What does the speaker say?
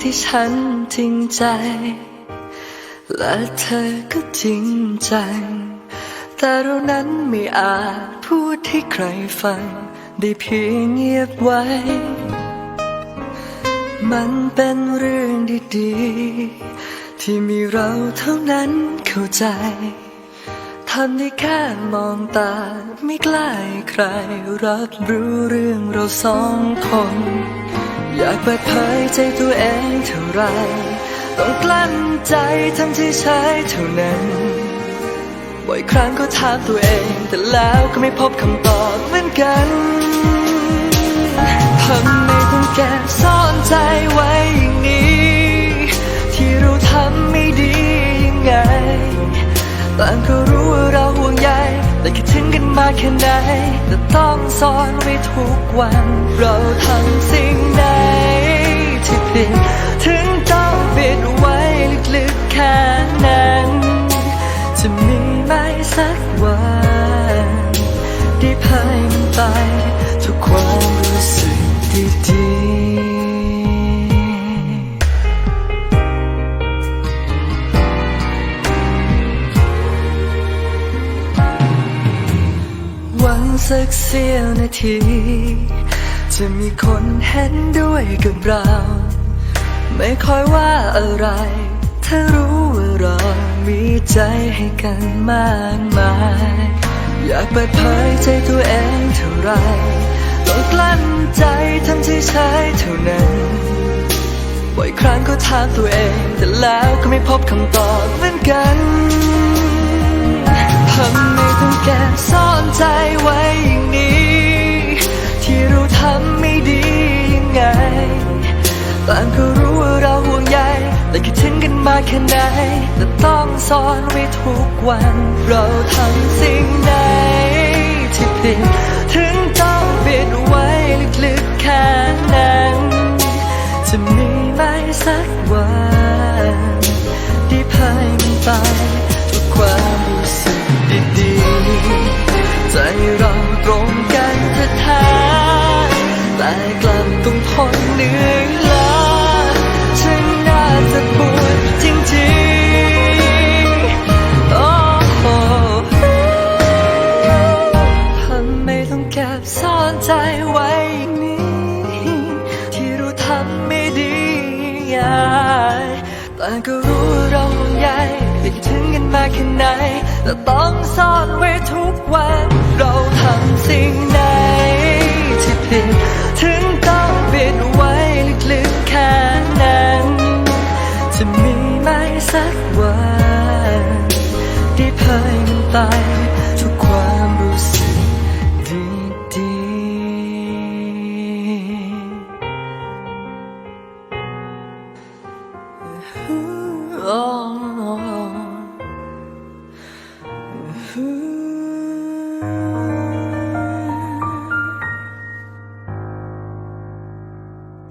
ที่ฉันจริงใจ และเธอก็จริงจัง แต่เรานั้นไม่อาจพูดให้ใครฟัง ได้เพียงเงียบไว้ มันเป็นเรื่องดีๆ ที่มีเราเท่านั้นเข้าใจทำได้แค่มองตาไม่กล้าให้ใครรับรู้เรื่องเราสองคน อยากเปิดเผยใจตัวเองเท่าไรต้องกลั้นใจทำที่ใช้เท่านั้นบ่อยครั้งก็ถามตัวเอง แต่แล้วก็ไม่พบคำตอบเหมือนกันทำไมต้องแก็บซ่อนใจไว้อย่างนี้ ที่เราทำไม่ดียังไงต่างก็รู้ว่า มากแค่ไหนแต่ต้องซ่อนไว้ทุกวัน เราทำสิ่งใดที่ผิด ถึงต้องปิดไว้ลึกๆแค่นั้น จะมีไหมสักวันได้พายมันไปทุกความรู้สึกดีๆ สักเสี้ยวนาที จะมีคนเห็นด้วยกับเรา ไม่ค่อยว่าอะไร ถ้ารู้ว่าเรามีใจให้กันมากมาย อยากเปิดเผยใจตัวเองเท่าไรต้องกลั้นใจทำที่ใช้เท่านั้นบ่อยครั้งก็ถามตัวเอง แต่แล้วก็ไม่พบคำตอบเหมือนกันทำไมต้องแก็บซ่อนใจไว้ คิดถึงกันมากแค่ไหนแต่ต้องซ่อนไว้ทุกวัน เราทำสิ่งใดที่ผิดถึงต้องปิดไว้ลึกๆแค่นั้น จะมีไหมสักวันที่พายมันไป ใจไว้นี้ ที่เราทำไม่ดียังไงแต่ก็รู้เราห่วงใยแต่คิดถึงกันมากแค่ไหนแต่ต้องซ่อนไว้ทุกวัน เราทำสิ่งไหนที่ผิดถึงต้องปิดไว้ลึกๆแค่นั้น จะมีไหมสักวันได้พายมันไปทุกความ Ooh, oh, oh. Ooh.